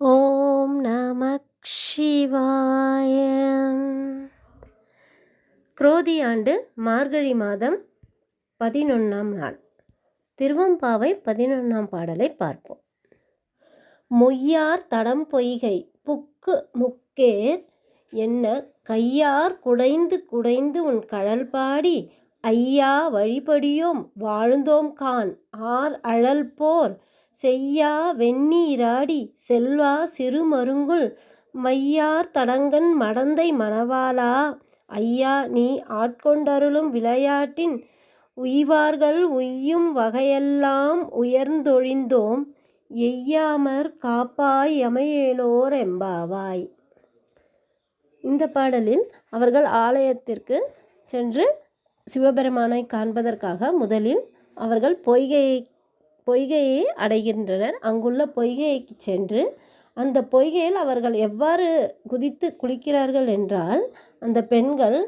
ஓம் நம சிவாய குரோதி ஆண்டு மார்கழி மாதம் பதினொன்றாம் நாள். திருவம்பாவை பதினொன்றாம் பாடலை பார்ப்போம். மொய்யார் தடம் பொய்கை புக்கு முக்கேர் என்ன கையார் குடைந்து குடைந்து உன் கழல் பாடி ஐயா வழிபடியோம் வாழ்ந்தோம் கான் ஆர் அழல் போர் செய்யா வெந்நீராடி செல்வா சிறுமருங்குல் மையார் தடங்கன் மடந்தை மணவாளா. ஐயா நீ ஆட்கொண்டருளும் விளையாட்டின் உய்வார்கள் உய்யும் வகையெல்லாம் உயர்ந்தொழிந்தோம். எய்யாமற் காப்பாய் எமையேலோர் எம்பாவாய் இந்த பாடலில் அவர்கள் ஆலயத்திற்கு சென்று சிவபெருமானை காண்பதற்காக முதலில் அவர்கள் பொய்கையை பொய்கையை அடைகின்றனர். அங்குள்ள பொய்கைக்கு சென்று அந்த பொய்கையில் அவர்கள் எவ்வாறு குதித்து குளிக்கிறார்கள் என்றால் அந்த பெண்கள்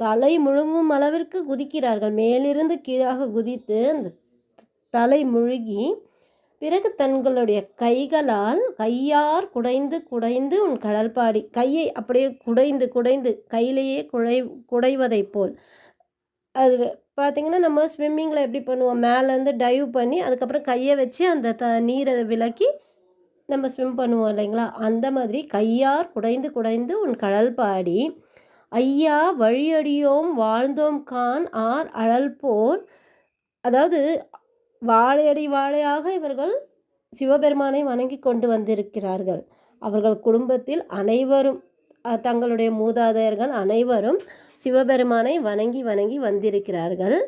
தலை முழுங்கும் அளவிற்கு குதிக்கிறார்கள். மேலிருந்து கீழாக குதித்து அந்த தலை முழுகி பிறகு தங்களுடைய கைகளால் கையார் குடைந்து குடைந்து உன் கடல்பாடி கையை அப்படியே குடைந்து குடைந்து கையிலேயே குழை குடைவதைப் போல். அது பார்த்திங்கன்னா நம்ம ஸ்விம்மிங்கில் எப்படி பண்ணுவோம்? மேலேருந்து டைவ் பண்ணி அதுக்கப்புறம் கையை வச்சு அந்த த நீரை விலக்கி நம்ம ஸ்விம் பண்ணுவோம் இல்லைங்களா? அந்த மாதிரி கையார் குடைந்து குடைந்து உன் கடல் பாடி ஐயா வழியடியோம் வாழ்ந்தோம் கான் ஆர் அழல் போர். அதாவது வாழையடி வாழையாக இவர்கள் சிவபெருமானை வணங்கி கொண்டு வந்திருக்கிறார்கள். அவர்கள் குடும்பத்தில் அனைவரும் தங்களுடைய மூதாதையர்கள் அனைவரும் சிவபெருமானை வணங்கி வணங்கி வந்திருக்கிறார்கள்.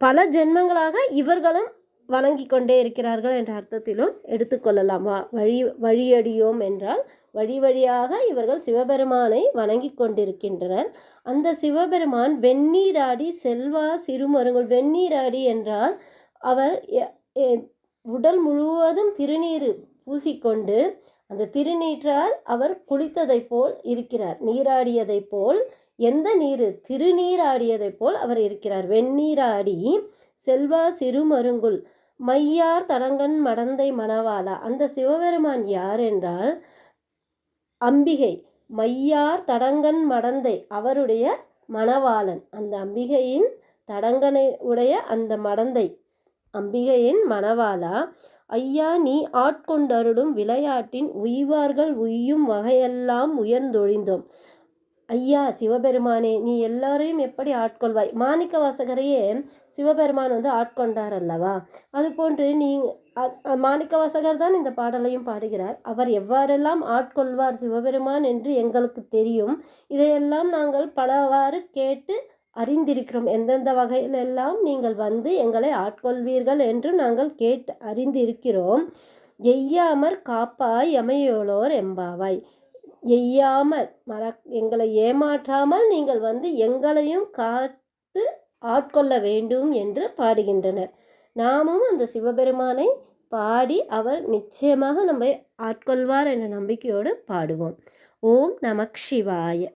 பல ஜென்மங்களாக இவர்களும் வணங்கி கொண்டே இருக்கிறார்கள் என்ற அர்த்தத்திலும் எடுத்துக்கொள்ளலாமா வழி வழியடியோம் என்றால் வழி வழியாக இவர்கள் சிவபெருமானை வணங்கி கொண்டிருக்கின்றனர். அந்த சிவபெருமான் வெந்நீராடி செல்வா சிறுமருங்குள் வெந்நீராடி என்றால் அவர் உடல் முழுவதும் திருநீர் பூசிக்கொண்டு அந்த திருநீற்றால் அவர் குளித்ததைப் போல் இருக்கிறார். நீராடியதைப் போல் எந்த நீர்? திருநீராடியதைப் போல் அவர் இருக்கிறார். வெந்நீராடி செல்வா சிறுமருங்குல் மையார் தடங்கன் மடந்தை மணவாளா. அந்த சிவபெருமான் யார் என்றால் அம்பிகை மையார் தடங்கன் மடந்தை அவருடைய மணவாளன். அந்த அம்பிகையின் தடங்கனை உடைய அந்த மடந்தை அம்பிகையின் மணவாளா. ஐயா நீ ஆட்கொண்டருடும் விளையாட்டின் உய்வார்கள் உய்யும் வகையெல்லாம் உயர்ந்தொழிந்தோம். ஐயா சிவபெருமானே நீ எல்லாரையும் எப்படி ஆட்கொள்வாய்? மாணிக்க வாசகரையே சிவபெருமான் வந்து ஆட்கொண்டார் அல்லவா அதுபோன்று நீ மாணிக்க வாசகர் தான் இந்த பாடலையும் பாடுகிறார். அவர் எவ்வாறெல்லாம் ஆட்கொள்வார் சிவபெருமான் என்று எங்களுக்கு தெரியும். இதையெல்லாம் நாங்கள் பலவாறு கேட்டு அறிந்திருக்கிறோம். எந்தெந்த வகையிலெல்லாம் நீங்கள் வந்து எங்களை ஆட்கொள்வீர்கள் என்று நாங்கள் கேட்டு அறிந்திருக்கிறோம். எய்யாமற் காப்பாய் எமையோளோர் எம்பாவாய் எய்யாமல் மற எங்களை ஏமாற்றாமல் நீங்கள் வந்து எங்களையும் காத்து ஆட்கொள்ள வேண்டும் என்று பாடுகின்றனர். நாமும் அந்த சிவபெருமானை பாடி அவர் நிச்சயமாக நம்மை ஆட்கொள்வார் என்ற நம்பிக்கையோடு பாடுவோம். ஓம் நமக் சிவாய.